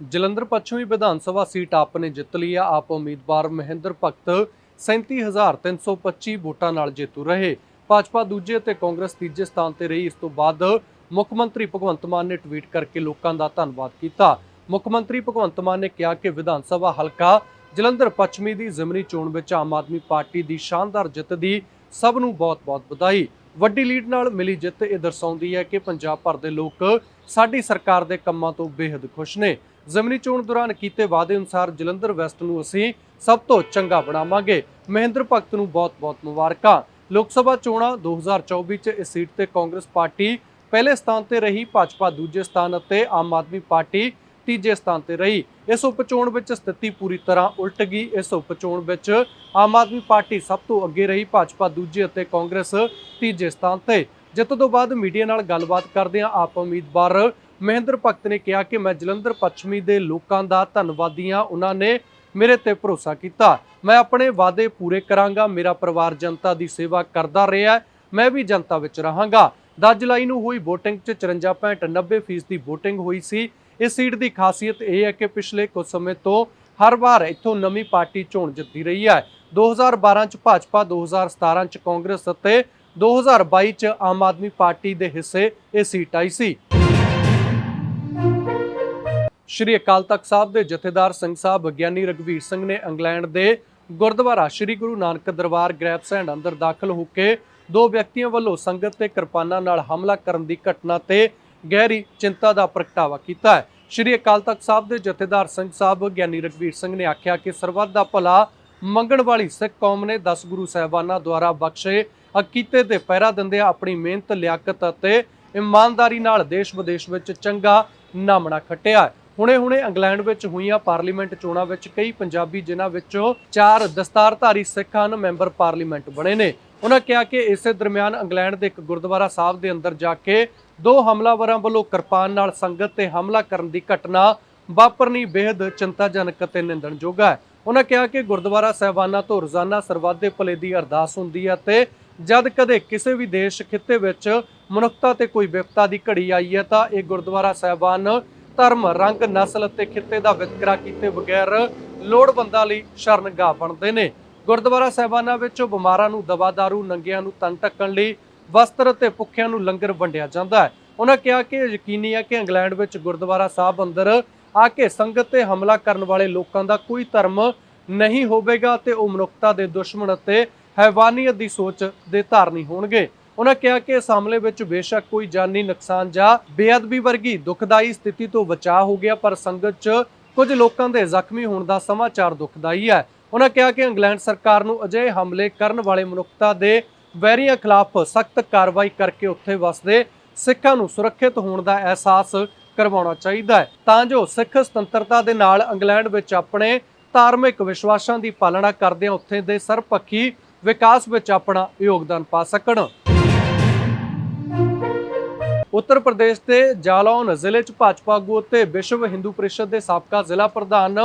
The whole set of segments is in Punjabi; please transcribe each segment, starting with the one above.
ਜਲੰਧਰ ਪੱਛਮੀ ਵਿਧਾਨ ਸਭਾ ਸੀਟ ਆਪ ਨੇ ਜਿੱਤ ਲਈ ਆ। ਆਪ ਉਮੀਦਵਾਰ ਮਹਿੰਦਰ ਭਗਤ 37325 ਵੋਟਾਂ ਨਾਲ ਜੇਤੂ ਰਹੇ। ਭਾਜਪਾ ਦੂਜੇ ਅਤੇ ਕਾਂਗਰਸ ਤੀਜੇ ਸਥਾਨ ਤੇ ਰਹੀ। ਇਸ ਤੋਂ ਬਾਅਦ ਮੁੱਖ ਮੰਤਰੀ ਭਗਵੰਤ ਮਾਨ ਨੇ ਟਵੀਟ ਕਰਕੇ ਲੋਕਾਂ ਦਾ ਧੰਨਵਾਦ ਕੀਤਾ। ਮੁੱਖ ਮੰਤਰੀ ਭਗਵੰਤ ਮਾਨ ਨੇ ਕਿਹਾ ਕਿ ਵਿਧਾਨ ਸਭਾ ਹਲਕਾ ਜਲੰਧਰ ਪੱਛਮੀ ਦੀ ਜ਼ਿਮਨੀ ਚੋਣ ਵਿੱਚ ਆਮ ਆਦਮੀ ਪਾਰਟੀ ਦੀ ਸ਼ਾਨਦਾਰ ਜਿੱਤ ਦੀ ਸਭ ਨੂੰ ਬਹੁਤ-ਬਹੁਤ ਵਧਾਈ। ਵੱਡੀ ਲੀਡ ਨਾਲ ਮਿਲੀ ਜਿੱਤ ਇਹ ਦਰਸਾਉਂਦੀ ਹੈ ਕਿ ਪੰਜਾਬ ਭਰ ਦੇ ਲੋਕ ਸਾਡੀ ਸਰਕਾਰ ਦੇ ਕੰਮਾਂ ਤੋਂ ਬੇਹੱਦ ਖੁਸ਼ ਨੇ। ਜ਼ਮਨੀ ਚੋਣ ਦੌਰਾਨ ਕੀਤੇ ਵਾਅਦੇ ਅਨੁਸਾਰ ਜਲੰਧਰ ਵੈਸਟ ਨੂੰ ਅਸੀਂ ਸਭ ਤੋਂ ਚੰਗਾ ਬਣਾਵਾਂਗੇ। ਮਹਿੰਦਰ ਭਗਤ ਨੂੰ ਬਹੁਤ-ਬਹੁਤ ਮੁਬਾਰਕਾਂ। ਲੋਕ ਸਭਾ ਚੋਣਾਂ 2024 ਚ ਇਸ ਸੀਟ ਤੇ ਕਾਂਗਰਸ ਪਾਰਟੀ ਪਹਿਲੇ ਸਥਾਨ ਤੇ ਰਹੀ, ਭਾਜਪਾ ਦੂਜੇ ਸਥਾਨ ਅਤੇ ਆਮ ਆਦਮੀ ਪਾਰਟੀ ਤੀਜੇ ਸਥਾਨ ਤੇ ਰਹੀ। ਇਸ ਉਪਚੋਣ ਵਿੱਚ ਸਥਿਤੀ ਪੂਰੀ ਤਰ੍ਹਾਂ ਉਲਟ ਗਈ। ਇਸ ਉਪਚੋਣ ਵਿੱਚ ਆਮ ਆਦਮੀ ਪਾਰਟੀ ਸਭ ਤੋਂ ਅੱਗੇ ਰਹੀ, ਭਾਜਪਾ ਦੂਜੇ ਅਤੇ ਕਾਂਗਰਸ ਤੀਜੇ ਸਥਾਨ ਤੇ। ਜਿੱਤ ਤੋਂ ਬਾਅਦ ਮੀਡੀਆ ਨਾਲ ਗੱਲਬਾਤ ਕਰਦਿਆਂ ਆਪ ਉਮੀਦਵਾਰ ਮਹਿੰਦਰ ਭਗਤ ਨੇ ਕਿਹਾ ਕਿ ਮੈਂ ਜਲੰਧਰ ਪੱਛਮੀ ਦੇ ਲੋਕਾਂ ਦਾ ਧੰਨਵਾਦੀ ਹਾਂ। ਉਹਨਾਂ ਨੇ ਮੇਰੇ ਤੇ ਭਰੋਸਾ ਕੀਤਾ। ਮੈਂ ਆਪਣੇ ਵਾਅਦੇ ਪੂਰੇ ਕਰਾਂਗਾ। ਮੇਰਾ ਪਰਿਵਾਰ ਜਨਤਾ ਦੀ ਸੇਵਾ ਕਰਦਾ ਰਿਹਾ ਮੈਂ ਵੀ ਜਨਤਾ ਵਿੱਚ ਰਹਾਂਗਾ। 10 ਜੁਲਾਈ ਨੂੰ ਹੋਈ VOTING 'ਚ 54.90% ਦੀ VOTING ਹੋਈ ਸੀ। ਇਸ ਸੀਟ ਦੀ ਖਾਸੀਅਤ ਇਹ ਹੈ ਕਿ ਪਿਛਲੇ ਕੁਝ ਸਮੇਂ ਤੋਂ ਹਰ ਵਾਰ ਇੱਥੋਂ ਨਵੀਂ ਪਾਰਟੀ ਚੋਣ ਜਿੱਤੀ ਰਹੀ ਹੈ। 2012 ਚ ਭਾਜਪਾ 2017 ਚ ਕਾਂਗਰਸ ਅਤੇ 2022 ਚ ਆਮ ਆਦਮੀ ਪਾਰਟੀ ਦੇ ਹਿੱਸੇ ਇਹ ਸੀਟ ਆਈ ਸੀ। ਸ਼੍ਰੀ ਅਕਾਲ ਤਖਤ ਸਾਹਿਬ ਦੇ ਜਥੇਦਾਰ ਸਿੰਘ ਸਾਹਿਬ ਗਿਆਨੀ ਰਗਵੀਰ ਸਿੰਘ ਨੇ ਇੰਗਲੈਂਡ ਦੇ ਗੁਰਦੁਆਰਾ ਸ਼੍ਰੀ ਗੁਰੂ ਨਾਨਕ ਦਰਬਾਰ ਗ੍ਰੈਪਸੈਂਡ ਅੰਦਰ ਦਾਖਲ ਹੋ ਕੇ ਦੋ ਵਿਅਕਤੀਆਂ ਵੱਲੋਂ ਸੰਗਤ ਤੇ ਕਿਰਪਾਨਾਂ ਨਾਲ ਹਮਲਾ ਕਰਨ ਦੀ ਘਟਨਾ ਤੇ ਗਹਿਰੀ ਚਿੰਤਾ ਦਾ ਪ੍ਰਗਟਾਵਾ ਕੀਤਾ ਹੈ। ਸ਼੍ਰੀ ਅਕਾਲ ਤਖਤ ਸਾਹਿਬ ਦੇ ਜਥੇਦਾਰ ਸਿੰਘ ਸਾਹਿਬ ਗਿਆਨੀ ਰਗਵੀਰ ਸਿੰਘ ਨੇ ਆਖਿਆ ਕਿ ਸਰਬੱਤ ਦਾ ਭਲਾ ਮੰਗਣ ਵਾਲੀ ਸਿੱਖ ਕੌਮ ਨੇ 10 ਗੁਰੂ ਸਾਹਿਬਾਨਾਂ ਦੁਆਰਾ ਬਖਸ਼ੇ, ਅਕੀਤੇ ਤੇ ਪਹਿਰਾ ਦਿੰਦਿਆਂ ਆਪਣੀ ਮਿਹਨਤ, ਲਿਆਕਤ ਅਤੇ ਇਮਾਨਦਾਰੀ ਨਾਲ ਦੇਸ਼ ਵਿਦੇਸ਼ ਵਿੱਚ ਚੰਗਾ ਨਾਮਣਾ ਖੱਟਿਆ ਹੁਣੇ-ਹੁਣੇ ਇੰਗਲੈਂਡ ਵਿੱਚ ਹੋਈਆਂ ਪਾਰਲੀਮੈਂਟ ਚੋਣਾਂ ਵਿੱਚ ਕਈ ਪੰਜਾਬੀ ਜਿਨ੍ਹਾਂ ਵਿੱਚੋਂ ਚਾਰ ਦਸਤਾਰਧਾਰੀ ਸਿੱਖ ਹਨ, ਮੈਂਬਰ ਪਾਰਲੀਮੈਂਟ ਬਣੇ ਨੇ। ਉਹਨਾਂ ਕਿਹਾ ਕਿ ਇਸੇ ਦਰਮਿਆਨ ਇੰਗਲੈਂਡ ਦੇ ਇੱਕ ਗੁਰਦੁਆਰਾ ਸਾਹਿਬ ਦੇ ਅੰਦਰ ਜਾ ਕੇ ਦੋ ਹਮਲਾਵਰਾਂ ਵੱਲੋਂ ਕਿਰਪਾਨ ਨਾਲ ਸੰਗਤ ਤੇ ਹਮਲਾ ਕਰਨ ਦੀ ਘਟਨਾ ਵਾਪਰਨੀ ਬੇहद ਚਿੰਤਾਜਨਕ ਅਤੇ ਨਿੰਦਣਯੋਗ ਹੈ। ਉਹਨਾਂ ਕਿਹਾ ਕਿ ਗੁਰਦੁਆਰਾ ਸਾਹਿਬਾਨਾਂ ਤੋਂ ਰੋਜ਼ਾਨਾ ਸਰਵਾਦੇ ਭਲੇ ਦੀ ਅਰਦਾਸ ਹੁੰਦੀ ਹੈ ਤੇ ਜਦ ਕਦੇ ਕਿਸੇ ਵੀ ਦੇਸ਼ ਖਿੱਤੇ ਵਿੱਚ ਮਨੁੱਖਤਾ ਤੇ ਕੋਈ ਵਿਪਤਾ ਦੀ ਘੜੀ ਆਈ ਹੈ ਤਾਂ ਇਹ ਗੁਰਦੁਆਰਾ ਸਾਹਿਬਾਨ ਧਰਮ, ਰੰਗ, ਨਸਲ ਅਤੇ ਖਿੱਤੇ ਦਾ ਵਿਤਕਰਾ ਕੀਤੇ ਬਗੈਰ ਲੋੜਵੰਦਾਂ ਲਈ ਸ਼ਰਨਗਾਹ ਬਣਦੇ ਨੇ। ਗੁਰਦੁਆਰਾ ਸਾਹਿਬਾਨਾਂ ਵਿੱਚੋਂ ਬਿਮਾਰਾਂ ਨੂੰ ਦਵਾਦਾਰੂ ਨੰਗਿਆਂ ਨੂੰ ਤਨ ਢੱਕਣ ਲਈ ਵਸਤਰ ਅਤੇ ਭੁੱਖਿਆਂ ਨੂੰ ਲੰਗਰ ਵੰਡਿਆ ਜਾਂਦਾ ਹੈ। ਉਹਨਾਂ ਕਿਹਾ ਕਿ ਇਹ ਯਕੀਨੀ ਹੈ ਕਿ ਇੰਗਲੈਂਡ ਵਿੱਚ ਗੁਰਦੁਆਰਾ ਸਾਹਿਬ ਅੰਦਰ ਆ ਕੇ ਸੰਗਤ ਤੇ ਹਮਲਾ ਕਰਨ ਵਾਲੇ ਲੋਕਾਂ ਦਾ ਕੋਈ ਧਰਮ ਨਹੀਂ ਹੋਵੇਗਾ ਤੇ ਉਹ ਮਨੁੱਖਤਾ ਦੇ ਦੁਸ਼ਮਣ ਅਤੇ ਹੈਵਾਨੀਅਤ ਦੀ ਸੋਚ ਦੇ ਧਾਰਨੀ ਹੋਣਗੇ। ਉਹਨਾਂ ਕਿਹਾ ਕਿ ਇਸ ਹਮਲੇ ਵਿੱਚ ਬੇਸ਼ੱਕ ਕੋਈ ਜਾਨੀ ਨੁਕਸਾਨ ਜਾਂ ਬੇਅਦਬੀ ਵਰਗੀ ਦੁਖਦਾਈ ਸਥਿਤੀ ਤੋਂ ਬਚਾਅ ਹੋ ਗਿਆ, ਪਰ ਸੰਗਤ 'ਚ ਕੁਝ ਲੋਕਾਂ ਦੇ ਜ਼ਖਮੀ ਹੋਣ ਦਾ ਸਮਾਚਾਰ ਦੁਖਦਾਈ ਹੈ। ਉਹਨਾਂ ਕਿਹਾ ਕਿ ਇੰਗਲੈਂਡ ਸਰਕਾਰ ਨੂੰ ਅਜਿਹੇ ਹਮਲੇ ਕਰਨ ਵਾਲੇ ਮਨੁੱਖਤਾ ਦੇ ਵੈਰੀਆਂ ਖਿਲਾਫ ਸਖਤ ਕਾਰਵਾਈ ਕਰਕੇ ਉੱਥੇ ਵਸਦੇ ਸਿੱਖਾਂ ਨੂੰ ਸੁਰੱਖਿਅਤ ਹੋਣ ਦਾ ਅਹਿਸਾਸ ਕਰਵਾਉਣਾ ਚਾਹੀਦਾ ਹੈ। ਤਾਂ ਜੋ ਸਿੱਖ ਸੁਤੰਤਰਤਾ ਦੇ ਨਾਲ ਇੰਗਲੈਂਡ ਵਿੱਚ ਆਪਣੇ ਧਾਰਮਿਕ ਵਿਸ਼ਵਾਸਾਂ ਦੀ ਪਾਲਣਾ ਕਰਦਿਆਂ ਉੱਥੇ ਦੇ ਸਰਬਪੱਖੀ ਵਿਕਾਸ ਵਿੱਚ ਆਪਣਾ ਯੋਗਦਾਨ ਪਾ ਸਕਣ। ਉੱਤਰ ਪ੍ਰਦੇਸ਼ ਦੇ ਜਾਲੌਨ ਜ਼ਿਲ੍ਹੇ 'ਚ ਭਾਜਪਾ ਆਗੂ ਅਤੇ ਵਿਸ਼ਵ ਹਿੰਦੂ ਪਰਿਸ਼ਦ ਦੇ ਸਾਬਕਾ ਜ਼ਿਲ੍ਹਾ ਪ੍ਰਧਾਨ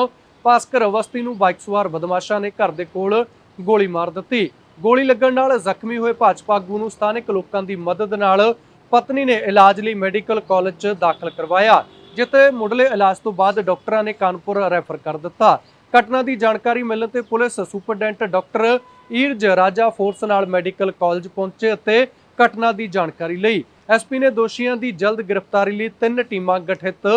ਭਾਸਕਰ ਅਵਸਤੀ ਨੂੰ ਬਾਈਕ ਸਵਾਰ ਬਦਮਾਸ਼ਾਂ ਨੇ ਘਰ ਦੇ ਕੋਲ ਗੋਲੀ ਮਾਰ ਦਿੱਤੀ। ਗੋਲੀ ਲੱਗਣ ਨਾਲ ਜ਼ਖਮੀ ਹੋਏ ਭਾਜਪਾ ਆਗੂ ਨੂੰ ਸਥਾਨਕ ਲੋਕਾਂ ਦੀ ਮਦਦ ਨਾਲ ਪਤਨੀ ਨੇ ਇਲਾਜ ਲਈ ਮੈਡੀਕਲ ਕਾਲਜ 'ਚ ਦਾਖਲ ਕਰਵਾਇਆ, ਜਿੱਥੇ ਮੁੱਢਲੇ ਇਲਾਜ ਤੋਂ ਬਾਅਦ ਡਾਕਟਰਾਂ ਨੇ ਕਾਨਪੁਰ ਰੈਫਰ ਕਰ ਦਿੱਤਾ। ਘਟਨਾ ਦੀ ਜਾਣਕਾਰੀ ਮਿਲਣ ਤੇ ਪੁਲਿਸ ਸੁਪਰਡੈਂਟ ਡਾਕਟਰ ਈਰਜ ਰਾਜਾ ਫੋਰਸ ਨਾਲ ਮੈਡੀਕਲ ਕਾਲਜ ਪਹੁੰਚੇ ਅਤੇ ਘਟਨਾ ਦੀ ਜਾਣਕਾਰੀ ਲਈ ਐਸਪੀ ਨੇ ਦੋਸ਼ੀਆਂ ਦੀ ਜਲਦ ਗ੍ਰਿਫਤਾਰੀ ਲਈ ਤਿੰਨ ਟੀਮਾਂ ਗਠਿਤ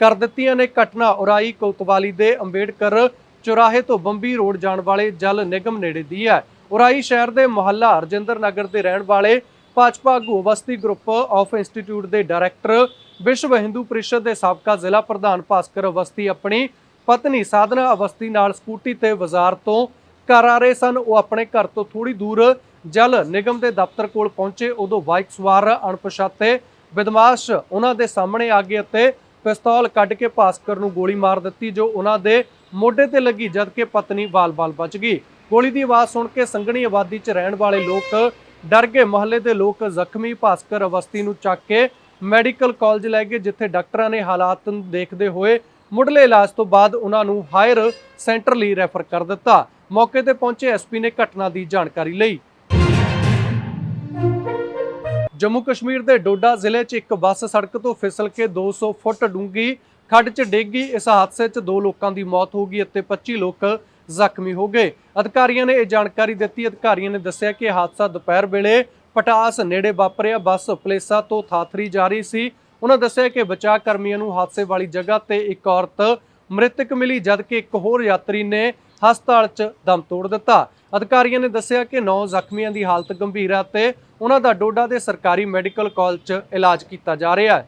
ਕਰ ਦਿੱਤੀਆਂ ਨੇ। ਘਟਨਾ ਉਰਾਈ ਕੋਤਵਾਲੀ ਦੇ ਅੰਬੇਡਕਰ ਚੁਰਾਹੇ ਤੋਂ ਬੰਬੀ ਰੋਡ ਜਾਣ ਵਾਲੇ ਜਲ ਨਿਗਮ ਨੇੜੇ ਦੀ ਹੈ। ਉਰਾਈ ਸ਼ਹਿਰ ਦੇ ਮੁਹੱਲਾ ਰਜਿੰਦਰ ਨਗਰ ਦੇ ਰਹਿਣ ਵਾਲੇ ਭਾਜਪਾ ਆਗੂ ਅਵਸਤੀ ਗਰੁੱਪ ਆਫ ਇੰਸਟੀਚਿਊਟ ਦੇ ਡਾਇਰੈਕਟਰ, ਵਿਸ਼ਵ ਹਿੰਦੂ ਪ੍ਰੀਸ਼ਦ ਦੇ ਸਾਬਕਾ ਜ਼ਿਲ੍ਹਾ ਪ੍ਰਧਾਨ ਭਾਸਕਰ ਅਵਸਥੀ ਆਪਣੀ ਪਤਨੀ ਸਾਧਨਾ ਅਵਸਥੀ ਨਾਲ ਸਕੂਟੀ ਤੇ ਬਾਜ਼ਾਰ ਤੋਂ ਘਰ ਆ ਰਹੇ ਸਨ। ਉਹ ਆਪਣੇ ਘਰ ਤੋਂ ਥੋੜੀ ਦੂਰ ਜਲ ਨਿਗਮ ਦੇ ਦਫ਼ਤਰ ਕੋਲ ਪਹੁੰਚੇ, ਉਦੋਂ ਬਾਈਕ ਸਵਾਰ ਅਣਪਛਾਤੇ ਬਦਮਾਸ਼ ਉਹਨਾਂ ਦੇ ਸਾਹਮਣੇ ਆ ਗਏ ਅਤੇ ਪਿਸਤੌਲ ਕੱਢ ਕੇ ਭਾਸਕਰ ਨੂੰ ਗੋਲੀ ਮਾਰ ਦਿੱਤੀ, ਜੋ ਉਹਨਾਂ ਦੇ ਮੋਢੇ ਤੇ ਲੱਗੀ, ਜਦਕਿ ਪਤਨੀ ਬਾਲ-ਬਾਲ ਬਚ ਗਈ। ਗੋਲੀ ਦੀ ਆਵਾਜ਼ ਸੁਣ ਕੇ ਸੰਘਣੀ ਆਬਾਦੀ 'ਚ ਰਹਿਣ ਵਾਲੇ ਲੋਕ ਡਰ ਗਏ। ਮੁਹੱਲੇ ਦੇ ਲੋਕ ਜ਼ਖਮੀ ਭਾਸਕਰ ਅਵਸਥੀ ਨੂੰ ਚੱਕ ਕੇ ਮੈਡੀਕਲ ਕਾਲਜ ਲੈ ਗਏ, ਜਿੱਥੇ ਡਾਕਟਰਾਂ ਨੇ ਹਾਲਾਤ ਨੂੰ ਦੇਖਦੇ ਹੋਏ ਮੁੱਢਲੇ ਇਲਾਜ ਤੋਂ ਬਾਅਦ ਉਹਨਾਂ ਨੂੰ ਹਾਇਰ ਸੈਂਟਰ ਲਈ ਰੈਫਰ ਕਰ ਦਿੱਤਾ। ਮੌਕੇ ਤੇ ਪਹੁੰਚੇ ਐਸਪੀ ਨੇ ਘਟਨਾ ਦੀ ਜਾਣਕਾਰੀ ਲਈ। ਜੰਮੂ ਕਸ਼ਮੀਰ ਦੇ ਡੋਡਾ ਜ਼ਿਲ੍ਹੇ 'ਚ ਇੱਕ ਬੱਸ ਸੜਕ ਤੋਂ ਫਿਸਲ ਕੇ 200 ਫੁੱਟ ਡੂੰਘੀ ਖੱਡ 'ਚ ਡਿੱਗ ਗਈ। ਇਸ ਹਾਦਸੇ 'ਚ ਦੋ ਲੋਕਾਂ ਦੀ ਮੌਤ ਹੋ ਗਈ ਅਤੇ 25 ਲੋਕ ਜ਼ਖਮੀ ਹੋ ਗਏ। ਅਧਿਕਾਰੀਆਂ ਨੇ ਇਹ ਜਾਣਕਾਰੀ ਦਿੱਤੀ। ਅਧਿਕਾਰੀਆਂ ਨੇ ਦੱਸਿਆ ਕਿ ਹਾਦਸਾ ਦੁਪਹਿਰ ਵੇਲੇ ਪਟਾਸ ਨੇੜੇ ਵਾਪਰਿਆ। ਬੱਸ ਪਲੇਸਾ ਤੋਂ ਥਾਥਰੀ ਜਾ ਰਹੀ ਸੀ। ਉਹਨਾਂ ਦੱਸਿਆ ਕਿ ਬਚਾਅ ਕਰਮੀਆਂ ਨੂੰ ਹਾਦਸੇ ਵਾਲੀ ਜਗ੍ਹਾ ਤੇ ਇੱਕ ਔਰਤ ਮ੍ਰਿਤਕ ਮਿਲੀ, ਜਦਕਿ ਇੱਕ ਹੋਰ ਯਾਤਰੀ ਨੇ ਹਸਪਤਾਲ 'ਚ ਦਮ ਤੋੜ ਦਿੱਤਾ। ਅਧਿਕਾਰੀਆਂ ਨੇ ਦੱਸਿਆ ਕਿ 9 ਜ਼ਖਮੀਆਂ ਦੀ ਹਾਲਤ ਗੰਭੀਰ ਹੈ ਤੇ ਉਹਨਾਂ ਦਾ ਡੋਡਾ ਦੇ ਸਰਕਾਰੀ ਮੈਡੀਕਲ ਕਾਲਜ 'ਚ ਇਲਾਜ ਕੀਤਾ ਜਾ ਰਿਹਾ ਹੈ।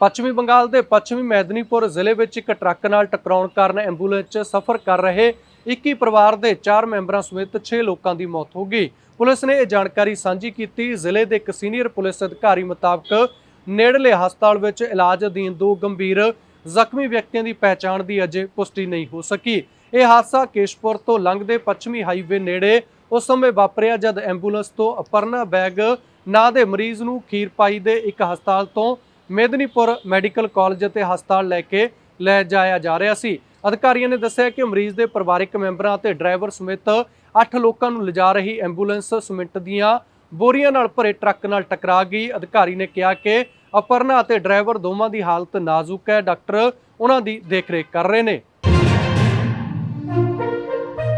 ਪੱਛਮੀ ਬੰਗਾਲ ਦੇ ਪੱਛਮੀ ਮੈਦਨੀਪੁਰ ਜ਼ਿਲ੍ਹੇ ਵਿੱਚ ਇੱਕ ਟਰੱਕ ਨਾਲ ਟਕਰਾਉਣ ਕਾਰਨ ਐਂਬੂਲੈਂਸ 'ਚ ਸਫ਼ਰ ਕਰ ਰਹੇ 21 ਪਰਿਵਾਰ ਦੇ 4 ਮੈਂਬਰਾਂ ਸਮੇਤ 6 ਲੋਕਾਂ ਦੀ ਮੌਤ ਹੋ ਗਈ। ਪੁਲਿਸ ਨੇ ਇਹ ਜਾਣਕਾਰੀ ਸਾਂਝੀ ਕੀਤੀ। ਜ਼ਿਲ੍ਹੇ ਦੇ ਇੱਕ ਸੀਨੀਅਰ ਪੁਲਿਸ ਅਧਿਕਾਰੀ ਮੁਤਾਬਕ ਨੇੜਲੇ ਹਸਪਤਾਲ ਵਿੱਚ ਇਲਾਜ ਅਧੀਨ ਦੋ ਗੰਭੀਰ ਜ਼ਖਮੀ ਵਿਅਕਤੀਆਂ ਦੀ ਪਹਿਚਾਣ ਦੀ ਅਜੇ ਪੁਸ਼ਟੀ ਨਹੀਂ ਹੋ ਸਕੀ। ਇਹ ਹਾਦਸਾ ਕੇਸ਼ਪੁਰ ਤੋਂ ਲੰਘਦੇ ਪੱਛਮੀ ਹਾਈਵੇ ਨੇੜੇ ਉਸ ਸਮੇਂ ਵਾਪਰਿਆ ਜਦ ਐਂਬੂਲੈਂਸ ਤੋਂ ਅਪਰਨਾ ਬੈਗ ਨਾਂ ਦੇ ਮਰੀਜ਼ ਨੂੰ ਖੀਰਪਾਈ ਦੇ ਇੱਕ ਹਸਪਤਾਲ ਤੋਂ ਮੇਦਨੀਪੁਰ ਮੈਡੀਕਲ ਕਾਲਜ ਅਤੇ ਹਸਪਤਾਲ ਲੈ ਕੇ ਲੈ ਜਾਇਆ ਜਾ ਰਿਹਾ ਸੀ। ਅਧਿਕਾਰੀਆਂ ਨੇ ਦੱਸਿਆ ਕਿ ਮਰੀਜ਼ ਦੇ ਪਰਿਵਾਰਕ ਮੈਂਬਰਾਂ ਅਤੇ ਡਰਾਈਵਰ ਸਮੇਤ 8 ਲੋਕਾਂ ਨੂੰ ਲਿਜਾ ਰਹੀ ਐਂਬੂਲੈਂਸ ਸੀਮਿੰਟ ਦੀਆਂ ਬੋਰੀਆਂ ਨਾਲ ਭਰੇ ਟਰੱਕ ਨਾਲ ਟਕਰਾ ਗਈ। ਅਧਿਕਾਰੀ ਨੇ ਕਿਹਾ ਕਿ ਅਪਰਨਾ ਅਤੇ ਡਰਾਈਵਰ ਦੋਵਾਂ ਦੀ ਹਾਲਤ ਨਾਜ਼ੁਕ ਹੈ। ਡਾਕਟਰ ਉਹਨਾਂ ਦੀ ਦੇਖਰੇਖ ਕਰ ਰਹੇ ਨੇ।